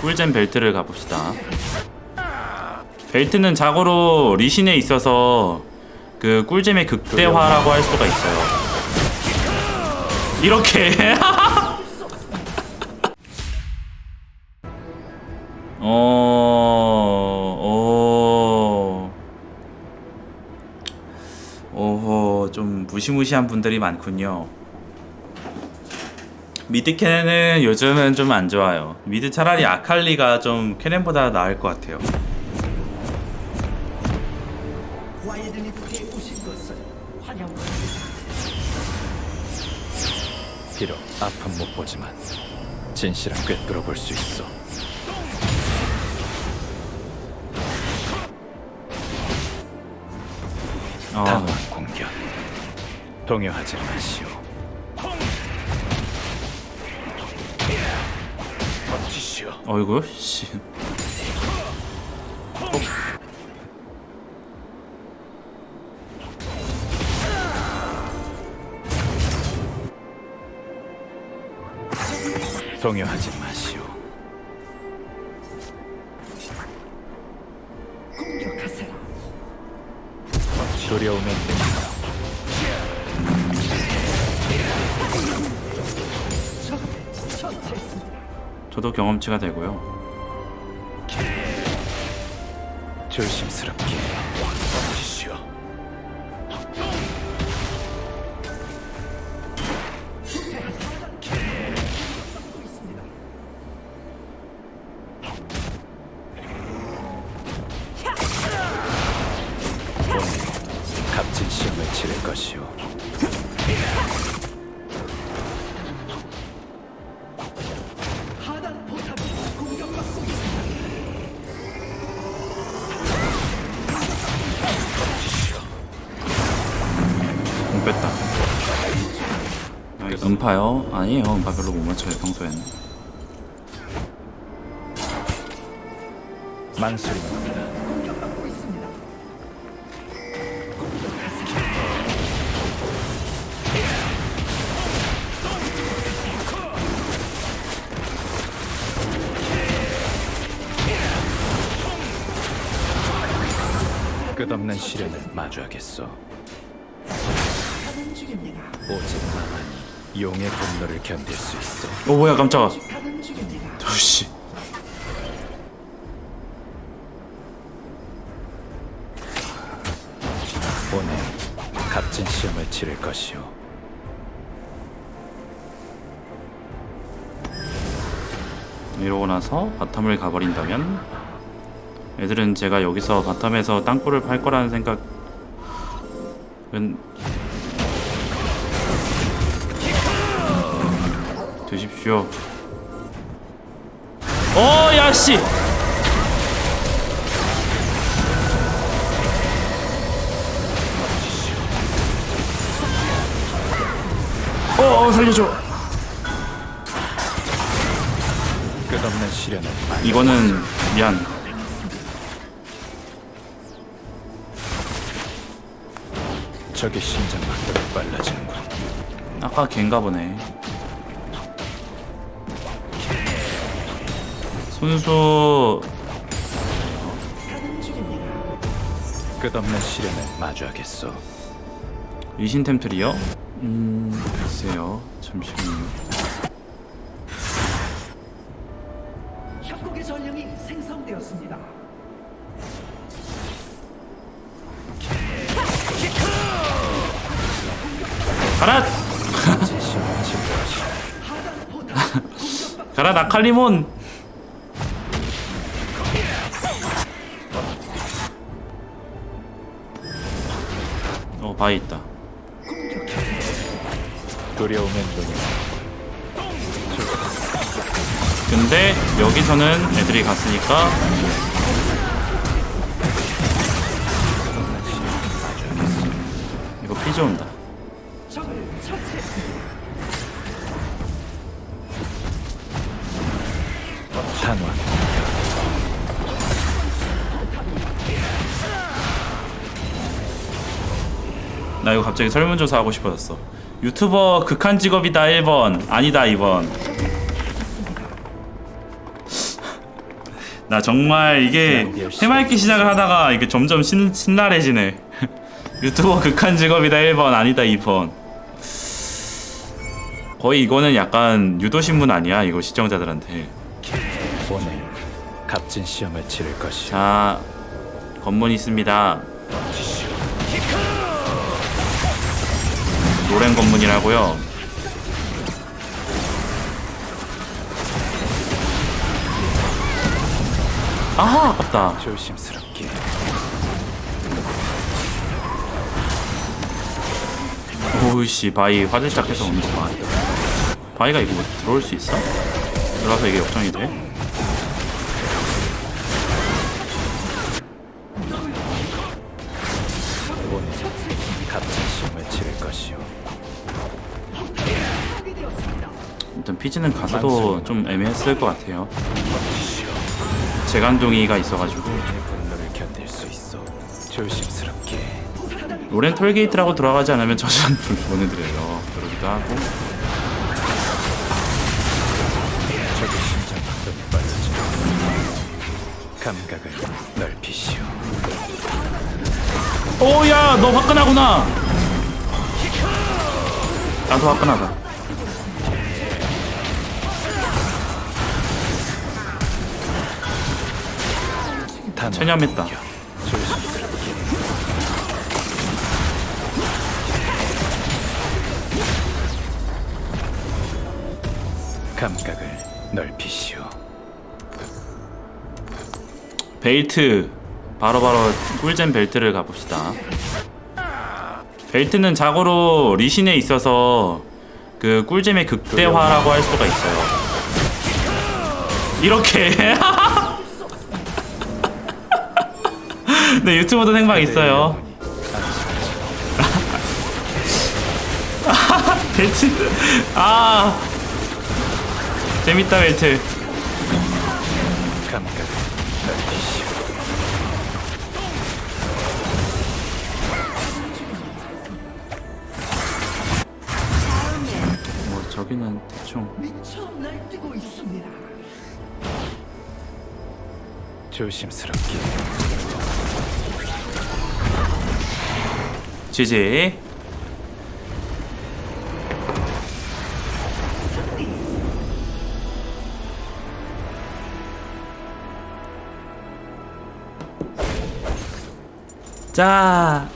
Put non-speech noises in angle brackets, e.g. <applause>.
꿀잼 벨트를 가봅시다. 벨트는 자고로 리신에 있어서 그 꿀잼의 극대화라고 할 수가 있어요. 이렇게. <laughs> 어, 어, 오호, 좀 무시무시한 분들이 많군요. 미드 캐넨은 요즘은 좀 안 좋아요. 미드 차라리 아칼리가 좀 캐넨보다 나을 것 같아요. 비록 아픔 못 보지만 진실은 꿰뚫어 볼 수 있어. 어, 단호한 공격. 동요하지 마시오. 어이구, 씨. 동요하지 마시오. 공격하세요. 능력. 저도 경험치가 되고요. 조심스럽게. 음파요? 아니에요. 음파 별로 못 맞춰요, 평소에는. 있습니다. 끝없는 시련을 마주하겠소. 오직 나만이 용의 분노를 견딜 수 있어. 오, 뭐야, 깜짝아. 저씨. 오늘 값진 시험을 치를 것이오. 이러고 나서 바텀을 가버린다면 애들은 제가 여기서 바텀에서 땅굴을 팔 거라는 생각은 드십시오. 어, 야씨. 어, 어, 살려줘. 끝없는 시련을 마 이거는 미안. 적의 심장 박동이 빨라지는군. 아까 걘가 보네. 중입니다. 끝없는 시련을 마주하겠소. 리신 템트리요? 음 글쎄요. 잠시만요. 협곡의 전령이 생성되었습니다. 가라! 가라 나칼리몬! 바위 있다. 눈이 근데 여기서는 애들이 갔으니까 이거 피즈 온다. 적을 나 이거 갑자기 설문조사 하고 싶어졌어. 유튜버 극한 직업이다 1번. 아니다 2번. 나 정말 이게 해맑기 시작을 하다가 이게 점점 신, 신랄해지네. <laughs> 유튜버 극한 직업이다 1번. 아니다 2번. 거의 이거는 약간 유도신문 아니야 이거 시청자들한테. 오늘 값진 시험을 치를 것이오. 자 검문 있습니다 노랭 검문이라고요 아 아깝다 조심스럽게 오우씨 바위 화들짝 해서 오는 거 봐. 바위가 이거 뭐 들어올 수 있어? 들어가서 이게 역전이 돼? 피지는 가서도 좀 애매했을 것 같아요. 재간둥이가 있어가지고. 로렌 톨게이트라고 들어가지 않으면 저주한불 <laughs> 보내드려요. 그러기도 하고. 감각을 넓히시오. 오야 너 화끈하구나. 나도 화끈하다. 체념했다. 감각을 넓히시오. 벨트 바로바로 꿀잼 벨트를 가봅시다. 벨트는 자고로 리신에 있어서 그 꿀잼의 극대화라고 할 수가 있어요. 이렇게 <laughs> <laughs> 네 유튜브도 생방 있어요. <laughs> 벨트 아 재밌다 벨트. 뭐 저기는 대충. 조심스럽게. 지지. 자,